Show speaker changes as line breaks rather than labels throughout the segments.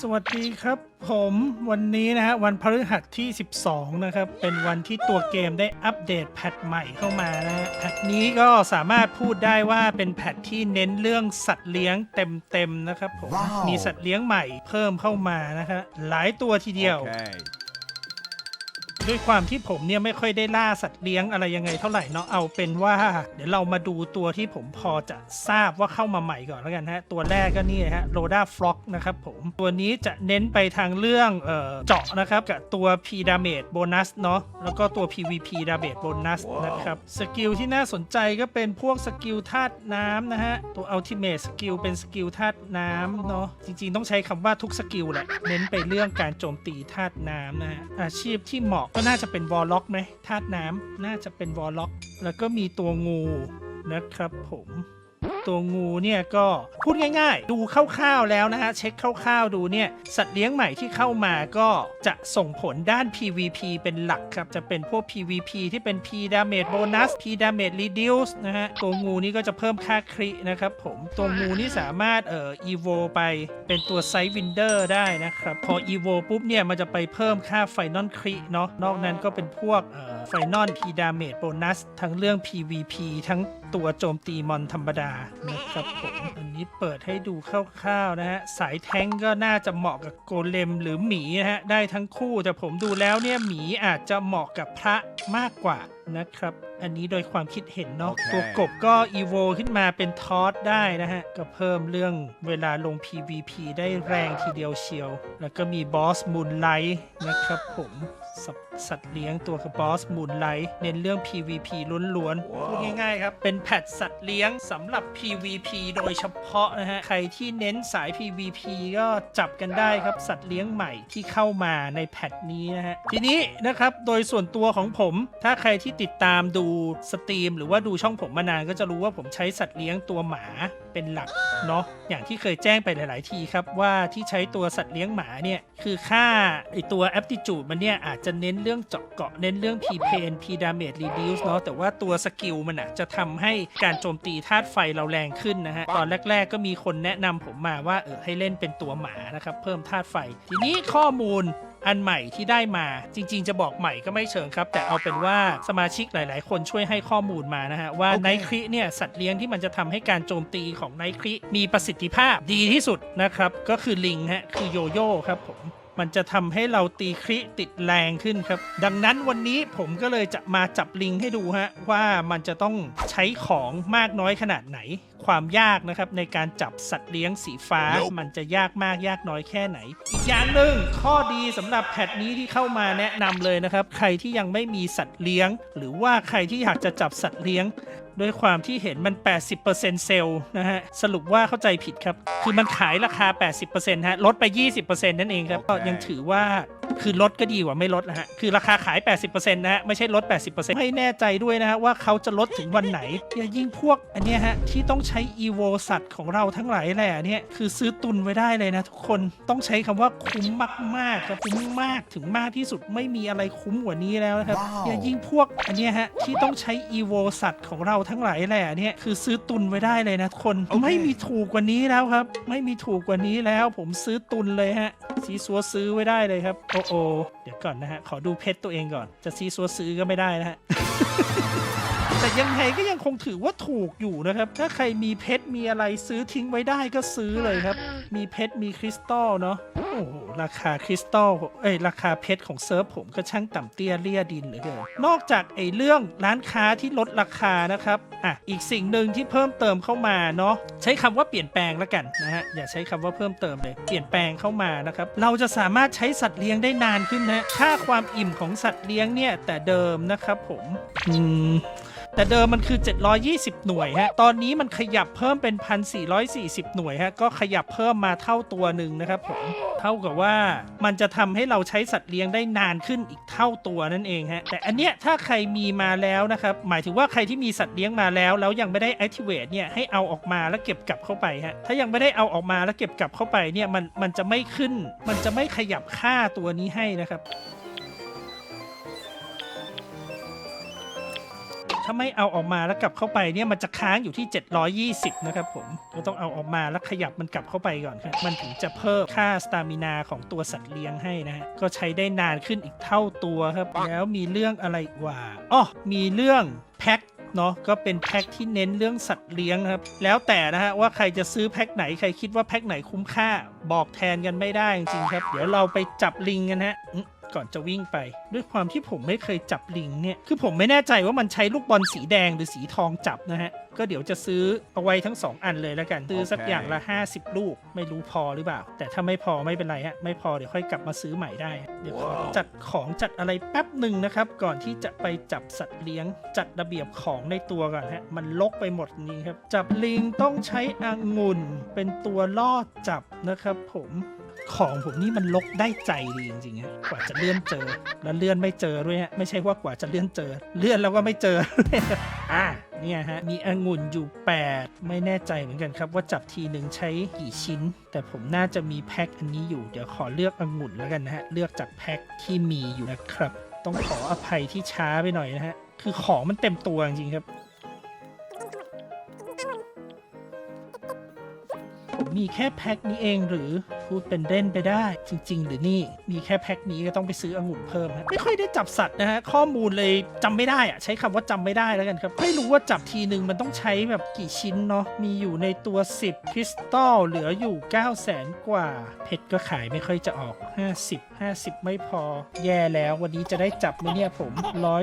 สวัสดีครับผมวันนี้นะฮะวันพฤหัสที่ 12 นะครับ เป็นวันที่ตัวเกมได้อัปเดตแพทใหม่เข้ามานะฮะแพทนี้ก็สามารถพูดได้ว่าเป็นแพทที่เน้นเรื่องสัตว์เลี้ยงเต็มๆนะครับผม
ว้าว
มีสัตว์เลี้ยงใหม่เพิ่มเข้ามานะฮะหลายตัวทีเดียว
Okay.
ด้วยความที่ผมเนี่ยไม่ค่อยได้ล่าสัตว์เลี้ยงอะไรยังไงเท่าไหร่เนาะเอาเป็นว่า เดี๋ยวเรามาดูตัวที่ผมพอจะทราบว่าเข้ามาใหม่ก่อนแล้วกันฮะตัวแรกก็นี่ฮะโรดาฟล็อกนะครับผมตัวนี้จะเน้นไปทางเรื่องเอ่อเจาะนะครับกับตัว P Damage Bonus เนาะแล้วก็ตัว PVP Damage Bonus นะครับสกิลที่น่าสนใจก็เป็นพวกสกิลธาตุน้ำนะฮะตัว Ultimate สกิลเป็นสกิลธาตุน้ำเนาะจริงๆ ต้องใช้คำว่าทุกสกิลแหละเน้นไปเรื่องการโจมตีธาตุน้ำนะฮะอาชีพที่เหมาะก็น่าจะเป็นวอลล็อกไหมธาตุน้ำน่าจะเป็นวอลล็อก แล้วก็มีตัวงูนะครับผม ตัวงูเนี่ยก็พูดง่าย ๆ ดูคร่าวๆแล้วนะฮะเช็คคร่าวๆดูเนี่ยสัตว์เลี้ยงใหม่ที่เข้ามาก็จะส่งผลด้าน PVP เป็นหลักครับ จะเป็นพวก PVP ที่เป็น P damage bonus P damage reduce นะฮะตัวงูนี่ก็จะเพิ่มค่าครินะครับผมตัวงูนี่สามารถเอ่อ evo ไปเป็นตัว Sight Winder ได้นะครับ พอ evo ปุ๊บเนี่ยมันจะไปเพิ่มค่า Final คริเนาะนอกนั้นก็เป็นพวกเอ่อ Final P damage bonus ทั้งเรื่อง PVP ทั้งตัวโจมตีมอนธรรมดานะครับผมอันนี้เปิดให้ดูคร่าวๆนะฮะสายแท้งก็น่าจะเหมาะกับโกเลมหรือหมีนะฮะได้ทั้งคู่แต่ผมดูแล้วเนี่ยหมีอาจจะเหมาะกับพระมากกว่านะครับ อันนี้โดยความคิดเห็นเนาะ
โอเค
ตัวกบก็อีโวขึ้นมาเป็นทอสได้นะฮะ ก็เพิ่มเรื่องเวลาลง PVP ได้แรงทีเดียวเชียว แล้วก็มีบอสมูนไลท์นะครับผมสัตว์สัตว์เลี้ยงตัวกับบอสมูนไลท์เน้นเรื่อง PVP ล้วนๆ พูดง่ายๆครับ เป็นแพทสัตว์เลี้ยงสำหรับ PVP โดยเฉพาะนะฮะ ใครที่เน้นสาย PVP ก็จับกันได้ครับ สัตว์เลี้ยงใหม่ที่เข้ามาในแพทนี้นะฮะ ทีนี้นะครับโดยส่วนตัวของผม ถ้าใครที่ติดตามดูสตรีม หรือว่าดูช่องผมมานานก็จะรู้ว่าผมใช้สัตว์เลี้ยงตัวหมาเป็นหลักเนาะอย่างที่เคยแจ้งไปหลาย ๆ ทีครับว่าที่ใช้ตัวสัตว์เลี้ยงหมาเนี่ยคือค่าไอตัว aptitude มันเนี่ยอาจจะเน้นเรื่องเจาะเกาะเน้นเรื่อง p pain p damage reduce เนาะแต่ว่าตัวสกิลมันอะจะทำให้การโจมตีธาตุไฟเราแรงขึ้นนะฮะตอนแรก ๆ ก็มีคนแนะนำผมมาว่าเออให้เล่นเป็นตัวหมานะครับเพิ่มธาตุไฟ ทีนี้ข้อมูล อันใหม่ที่ได้มาจริง ๆ จะบอกใหม่ก็ไม่เชิงครับ แต่เอาเป็นว่าสมาชิกหลายๆ คนช่วยให้ข้อมูลมานะฮะ ว่า
โอเค
ไนคริเนี่ยสัตว์เลี้ยงที่มันจะทำให้การโจมตีของไนคริมีประสิทธิภาพดีที่สุดนะครับ ก็คือลิงฮะคือโยโย่ครับผม มันจะทำให้เราตีคริติดแรงขึ้นครับ ดังนั้นวันนี้ผมก็เลยจะมาจับลิงให้ดูฮะว่ามันจะต้องใช้ของมากน้อยขนาดไหน ความยากนะครับในการจับสัตว์เลี้ยงสีฟ้า
Nope
มันจะยากมากยากน้อยแค่ไหน อีกอย่างหนึ่งข้อดีสำหรับแพทนี้ที่เข้ามาแนะนำเลยนะครับ ใครที่ยังไม่มีสัตว์เลี้ยง หรือว่าใครที่อยากจะจับสัตว์เลี้ยง ด้วยความที่เห็นมัน 80%เซลล์นะฮะ สรุปว่าเข้าใจผิดครับ คือมันขายราคา 80%ฮะ ลดไป 20%นั่นเองครับ ก็ยังถือว่า คือลดก็ดีกว่าไม่ลดนะฮะ คือราคาขาย 80%นะฮะ ไม่ใช่ลด 80%ให้แน่ใจด้วยนะฮะ ว่าเขาจะลดถึงวันไหนอย่ายิ่งพวกอันเนี้ยฮะ ที่ต้องใช้ EVO สัตว์ของเราทั้งหลายแหละเนี่ยคือซื้อตุนไว้ได้เลยนะทุกคนต้องใช้คำว่าคุ้มมากๆครับคุ้มมากถึงมากที่สุดไม่มีอะไรคุ้มกว่านี้แล้วนะครับ
ว้าว
อย่ายิ่งพวกอันเนี้ยฮะที่ต้องใช้ EVO สัตว์ของเราทั้งหลายแหละเนี่ยคือซื้อตุนไว้ได้เลยนะทุกคน
โอเค
ไม่มีถูกกว่านี้แล้วครับ ไม่มีถูกกว่านี้แล้วผมซื้อตุนเลยฮะซีซัวซื้อไว้ได้เลยครับโอ้โอ เดี๋ยวก่อนนะฮะ ขอดูเพชรตัวเองก่อน จะซีซัวซื้อก็ไม่ได้นะฮะ แต่ยังไงก็ยังคงถือว่าถูกอยู่นะครับ ถ้าใครมีเพชรมีอะไรซื้อทิ้งไว้ได้ก็ซื้อเลยครับ มีเพชรมีคริสตัลเนาะโอ้โหราคาคริสตัลเอ้ยราคาเพชรของเซิร์ฟผมก็ช่างต่ำเตี้ยเลี่ยดินเหลือเกินนอกจากไอ้เรื่องร้านค้าที่ลดราคานะครับอะอีกสิ่งหนึ่งที่เพิ่มเติมเข้ามาเนาะใช้คำว่าเปลี่ยนแปลงแล้วกันนะฮะอย่าใช้คำว่าเพิ่มเติมเลยเปลี่ยนแปลงเข้ามานะครับเราจะสามารถใช้สัตว์เลี้ยงได้นานขึ้นนะค่าความอิ่มของสัตว์เลี้ยงเนี่ยแต่เดิมนะครับผมอืม แต่เดิมมันคือ 720 หน่วยฮะ ตอนนี้มันขยับเพิ่มเป็น 1,440 หน่วยฮะ ก็ขยับเพิ่มมาเท่าตัวหนึ่งนะครับผม เท่ากับว่ามันจะทำให้เราใช้สัตว์เลี้ยงได้นานขึ้นอีกเท่าตัวนั่นเองฮะ แต่อันเนี้ยถ้าใครมีมาแล้วนะครับ หมายถึงว่าใครที่มีสัตว์เลี้ยงมาแล้ว แล้วยังไม่ได้ activate เนี่ย ให้เอาออกมาแล้วเก็บกลับเข้าไปฮะ ถ้ายังไม่ได้เอาออกมาแล้วเก็บกลับเข้าไปเนี่ย มันมันจะไม่ขึ้น มันจะไม่ขยับค่าตัวนี้ให้นะครับ ถ้าไม่เอาออกมาแล้วกลับเข้าไปเนี่ยมันจะค้างอยู่ที่ 720 นะครับผมก็ต้องเอาออกมาแล้วขยับมันกลับเข้าไปก่อนครับมันถึงจะเพิ่มค่าสตามินาของตัวสัตว์เลี้ยงให้นะฮะก็ใช้ได้นานขึ้นอีกเท่าตัวครับ แล้วมีเรื่องอะไรอีกว่าอ๋อมีเรื่องแพ็คเนาะก็เป็นแพ็คที่เน้นเรื่องสัตว์เลี้ยงครับ แล้วแต่นะฮะว่าใครจะซื้อแพ็คไหนใครคิดว่าแพ็คไหนคุ้มค่า บอกแทนกันไม่ได้จริงๆครับ เดี๋ยวเราไปจับลิงกันฮะอื้อ ก่อนจะวิ่งไป ด้วยความที่ผมไม่เคยจับลิงเนี่ย คือผมไม่แน่ใจว่ามันใช้ลูกบอลสีแดงหรือสีทองจับนะฮะก็เดี๋ยวจะซื้อเอาไว้ทั้งสองอันเลยแล้วกัน ซื้อสักอย่างละ 50 ลูก ไม่รู้พอหรือเปล่า แต่ถ้าไม่พอไม่เป็นไรฮะ ไม่พอเดี๋ยวค่อยกลับมาซื้อใหม่ได้ เดี๋ยวขอจัดของจัดอะไรแป๊บหนึ่งนะครับ ก่อนที่จะไปจับสัตว์เลี้ยง จัดระเบียบของในตัวก่อนฮะ มันลกไปหมดจริงๆครับ จับลิงต้องใช้องุ่น เป็นตัวล่อจับนะครับ ผมของผมนี่มันลกได้ใจดีจริงๆฮะกว่าจะเลื่อนเจอ แล้วเลื่อนไม่เจอด้วยฮะ ไม่ใช่ว่ากว่าจะเลื่อนเจอ เลื่อนแล้วก็ไม่เจอ อะเนี่ยฮะ มีองุ่นอยู่ 8 ไม่แน่ใจเหมือนกันครับ ว่าจับทีหนึ่งใช้กี่ชิ้น แต่ผมน่าจะมีแพ็คอันนี้อยู่ เดี๋ยวขอเลือกองุ่นแล้วกันนะฮะ เลือกจากแพ็คที่มีอยู่นะครับ ต้องขออภัยที่ช้าไปหน่อยนะฮะ คือของมันเต็มตัวจริงครับ มีแค่แพ็คนี้เองหรือพูดเป็นเล่นไปได้จริง ๆ หรือนี่มีแค่แพ็คนี้ก็ต้องไปซื้อองุ่นเพิ่มฮะไม่ค่อยได้จับสัตว์นะฮะข้อมูลเลยจำไม่ได้อะใช้คำว่าจำไม่ได้แล้วกันครับ ไม่รู้ว่าจับทีหนึ่งมันต้องใช้แบบกี่ชิ้นเนาะมีอยู่ในตัว 10 คริสตัลเหลืออยู่ 9 0 0แสนกว่า เพชรก็ขายไม่ค่อยจะออก 50 50 ไม่พอ แย่แล้ววันนี้จะได้จับไหมเนี่ยผม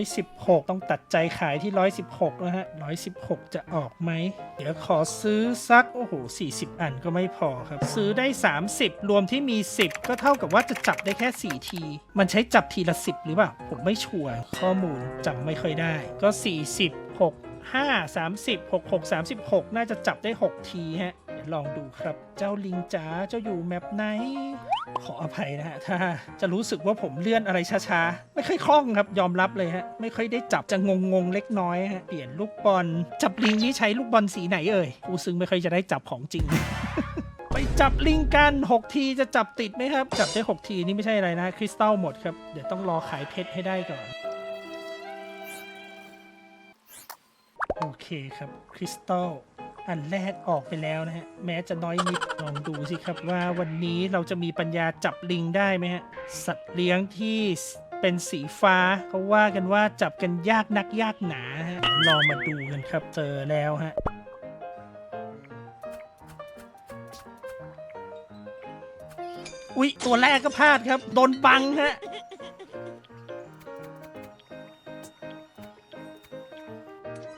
116 ต้องตัดใจขายที่ 116แล้วฮะ116 จะออกไหมเดี๋ยวขอซื้อสักโอ้โห40 อันก็ไม่พอครับ ซื้อได้ 30 รวมที่มี 10 ก็เท่ากับว่าจะจับได้แค่ 4 ที มันใช้จับทีละ 10 หรือเปล่า ผมไม่ชัวร์ข้อมูลจำไม่ค่อยได้ ก็ 40 6 5 30 6 6 36 น่าจะจับได้ 6 ทีฮะเดี๋ยวลองดูครับ เจ้าลิงจ๋าเจ้าอยู่แมปไหน ขออภัยนะฮะ ถ้าจะรู้สึกว่าผมเลื่อนอะไรช้าๆ ไม่ค่อยคล่องครับ ยอมรับเลยฮะ ไม่ค่อยได้จับจะงงๆเล็กน้อยฮะ เปลี่ยนลูกบอล จับลิงนี้ใช้ลูกบอลสีไหนเอ่ย กูซึ่งไม่ค่อยจะได้จับของจริง ไปจับลิงกัน 6 ทีจะจับติดไหมครับ จับได้ 6 ทีนี่ไม่ใช่อะไรนะคริสตัลหมดครับ เดี๋ยวต้องรอขายเพชรให้ได้ก่อน โอเคครับคริสตัลอันแรกออกไปแล้วนะฮะ แม้จะน้อยนิดลองดูสิครับว่าวันนี้เราจะมีปัญญาจับลิงได้ไหมฮะ สัตว์เลี้ยงที่เป็นสีฟ้าเขาว่ากันว่าจับกันยากนักยากหนาฮะลองมาดูกันครับเจอแล้วฮะ อุ๊ย ตัวแรกก็พลาดครับ โดนบังฮะ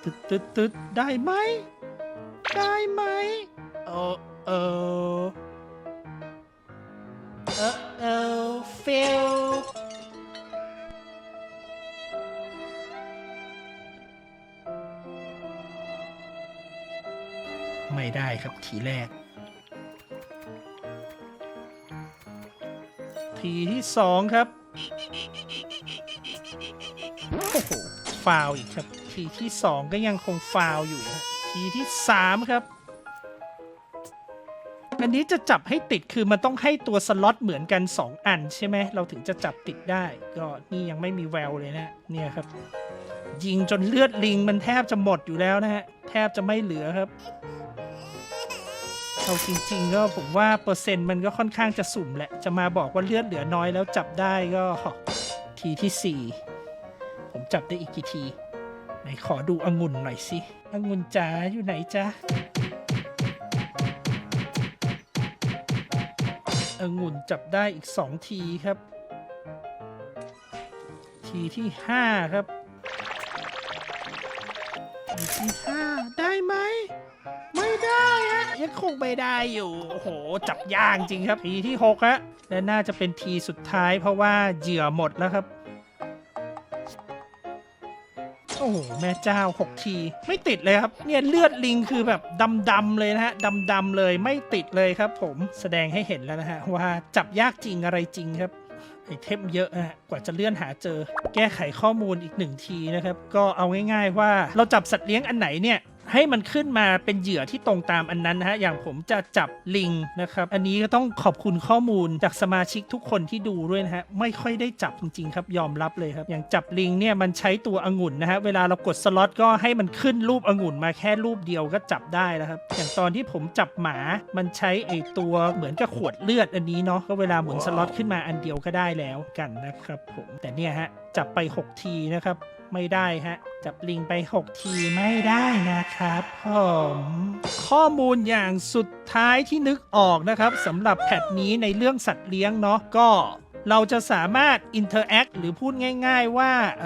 ตึ๊ดตึ๊ดตึ๊ดได้ไหม ได้ไหม เออเออเออเออเฟลไม่ได้ครับทีแรก ทีที่สองครับโอ้โหฟาวอีกครับ ทีที่สองก็ยังคงฟาวอยู่ฮะทีที่สามครับ อันนี้จะจับให้ติดคือมันต้องให้ตัวสล็อตเหมือนกัน 2 อันใช่ไหมเราถึงจะจับติดได้ ก็นี่ยังไม่มีแววเลยนะเนี่ยครับ ยิงจนเลือดลิงมันแทบจะหมดอยู่แล้วนะฮะแทบจะไม่เหลือครับ เอาจริง ๆ ก็ผมว่าเปอร์เซ็นต์มันก็ค่อนข้างจะสุ่มแหละ จะมาบอกว่าเลือดเหลือน้อยแล้วจับได้ก็ทีที่ 4 ผมจับได้อีกกี่ทีไหนขอดูองุ่นหน่อยสิองุ่นจ๋าอยู่ไหนจ๊ะองุ่นจับได้อีก 2 ทีครับ ทีที่ 5 ครับ ทีที่ 5 ได้ไหม ไม่ได้ ยังคงไม่ได้อยู่ โอ้โห จับยากจริงครับ ทีที่6ฮะและน่าจะเป็นทีสุดท้ายเพราะว่าเหยื่อหมดแล้วครับ โอ้โห แม่เจ้า 6 ที ไม่ติดเลยครับ เนี่ยเลือดลิงคือแบบดำๆเลยนะฮะดำๆเลยไม่ติดเลยครับ ผมแสดงให้เห็นแล้วนะฮะว่าจับยากจริงอะไรจริงครับไอเทมเยอะนะกว่าจะเลื่อนหาเจอ แก้ไขข้อมูลอีกหนึ่งทีนะครับ ก็เอาง่ายๆว่าเราจับสัตว์เลี้ยงอันไหนเนี่ย ให้มันขึ้นมาเป็นเหยื่อที่ตรงตามอันนั้นนะฮะอย่างผมจะจับลิงนะครับ อันนี้ก็ต้องขอบคุณข้อมูลจากสมาชิกทุกคนที่ดูด้วยนะฮะไม่ค่อยได้จับจริงๆครับยอมรับเลยครับ อย่างจับลิงเนี่ยมันใช้ตัวองุ่นนะฮะเวลาเรากดสล็อตก็ให้มันขึ้นรูปองุ่นมาแค่รูปเดียวก็จับได้แล้วครับอย่างตอนที่ผมจับหมา มันใช้ไอตัวเหมือนกับขวดเลือดอันนี้เนาะก็เวลาหมุนสล็อตขึ้นมาอันเดียวก็ได้แล้วกันนะครับผมแต่เนี่ยฮะจับไป 6 ทีนะครับ ไม่ได้ฮะ จับลิงไป 6 ทีไม่ได้นะครับผมข้อมูลอย่างสุดท้ายที่นึกออกนะครับสำหรับแพทนี้ในเรื่องสัตว์เลี้ยงเนาะก็ เราจะสามารถอินเทอร์แอคหรือพูดง่าย ๆ ว่าเ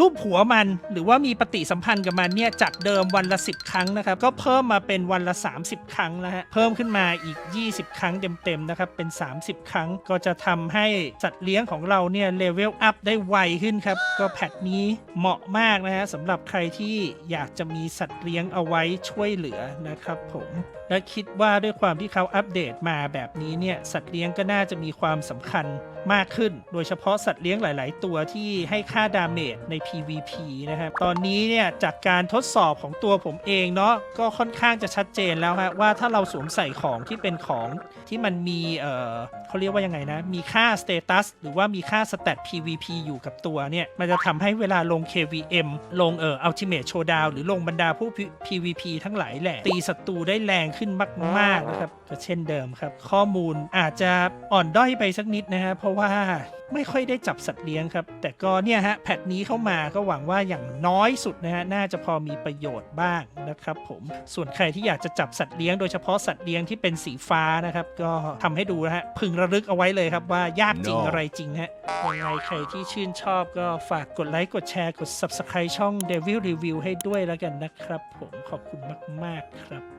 รูปหัวมันหรือว่ามีปฏิสัมพันธ์กับมันเนี่ยจากเดิมวันละ 10 ครั้งนะครับ ก็เพิ่มมาเป็นวันละ 30 ครั้งแล้วฮะเพิ่มขึ้นมาอีก 20 ครั้งเต็มๆนะครับเป็น 30 ครั้งก็จะทำให้สัตว์เลี้ยงของเราเนี่ยเลเวลอัพได้ไวขึ้นครับ ก็แพทนี้เหมาะมากนะฮะสำหรับใครที่อยากจะมีสัตว์เลี้ยงเอาไว้ช่วยเหลือนะครับผม และคิดว่าด้วยความที่เขาอัปเดตมาแบบนี้เนี่ย สัตว์เลี้ยงก็น่าจะมีความสำคัญมากขึ้น โดยเฉพาะสัตว์เลี้ยงหลาย ๆ ตัวที่ให้ค่าดาเมจใน PVP นะครับ ตอนนี้เนี่ยจากการทดสอบของตัวผมเองเนาะก็ค่อนข้างจะชัดเจนแล้วฮะว่าถ้าเราสวมใส่ของที่เป็นของที่มันมีเออเขาเรียกว่ายังไงนะ มีค่าสเตตัสหรือว่ามีค่าสแตท PVP อยู่กับตัวเนี่ย มันจะทำให้เวลาลง KVM ลงเออ Ultimate Showdown หรือลงบรรดาผู้ PVP ทั้งหลายแหละตีศัตรูได้แรงขึ้นมากๆนะครับก็เช่นเดิมครับ ข้อมูลอาจจะอ่อนด้อยไปสักนิดนะฮะเพราะว่าไม่ค่อยได้จับสัตว์เลี้ยงครับ แต่ก็เนี่ยฮะแพทนี้เข้ามาก็หวังว่าอย่างน้อยสุดนะฮะน่าจะพอมีประโยชน์บ้างนะครับผมส่วนใครที่อยากจะจับสัตว์เลี้ยงโดยเฉพาะสัตว์เลี้ยงที่เป็นสีฟ้านะครับ ก็ทำให้ดูนะฮะพึงระลึกเอาไว้เลยครับว่ายากจริง
No
อะไรจริงฮะยังไงใครที่ชื่นชอบก็ฝากกดไลค์กดแชร์กด Subscribe ช่อง Devil Review ให้ด้วยแล้วกันนะครับ ผมขอบคุณมาก ๆ ครับ